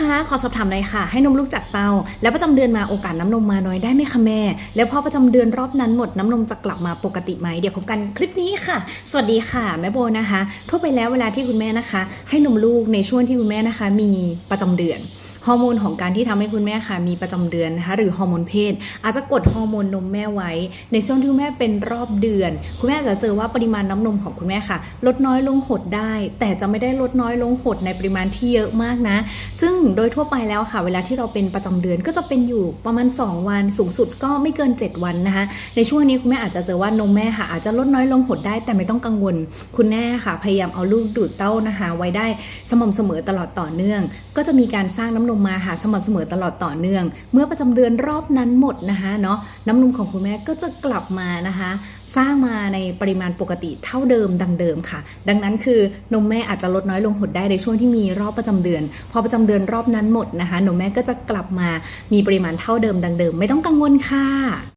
คะ ขอสอบถามหน่อยค่ะ ให้นมลูกจากเตา แล้วประจำเดือนมาโอกาสน้ำนมมาน้อยได้ไหมคะแม่ แล้วพอประจำเดือนรอบนั้นหมดน้ำนมจะกลับมาปกติไหม เดี๋ยวพบกันคลิปนี้ค่ะ สวัสดีค่ะ แม่โบนะคะ ทั่วไปแล้วเวลาที่คุณแม่นะคะ ให้นมลูกในช่วงที่คุณแม่นะคะ มีประจำเดือน ฮอร์โมนของการที่ทำให้คุณแม่ค่ะมีประจำเดือนนะคะหรือฮอร์โมนเพศ อาจจะกดฮอร์โมนนมแม่ไว้ ในช่วงที่แม่เป็นรอบเดือน คุณแม่จะเจอว่าปริมาณน้ำนมของคุณแม่ค่ะ ลดน้อยลงหดได้ แต่จะไม่ได้ลดน้อยลงหดในปริมาณที่เยอะมากนะ ซึ่งโดยทั่วไปแล้วค่ะ เวลาที่เราเป็นประจำเดือนก็จะเป็นอยู่ประมาณ 2 วันสูงสุดก็ไม่เกิน 7 วันนะคะ ในช่วงนี้คุณแม่อาจจะเจอว่านมแม่ค่ะ อาจจะลดน้อยลงหดได้ แต่ไม่ต้องกังวล คุณแม่ค่ะ พยายามเอาลูกดูดเต้านะคะไว้ได้สม่ำเสมอตลอดต่อเนื่อง ก็จะมีการสร้างน้ำนมมาหาสม่ำเสมอตลอดต่อเนื่อง เมื่อประจำเดือนรอบนั้นหมดนะคะเนาะน้ำนมของคุณแม่ก็จะกลับมานะคะ สร้างมาในปริมาณปกติเท่าเดิมดังเดิมค่ะ ดังนั้นคือนมแม่อาจจะลดน้อยลงหดได้ในช่วงที่มีรอบประจำเดือน พอประจำเดือนรอบนั้นหมดนะคะนมแม่ก็จะกลับมามีปริมาณเท่าเดิมดังเดิม ไม่ต้องกังวลค่ะ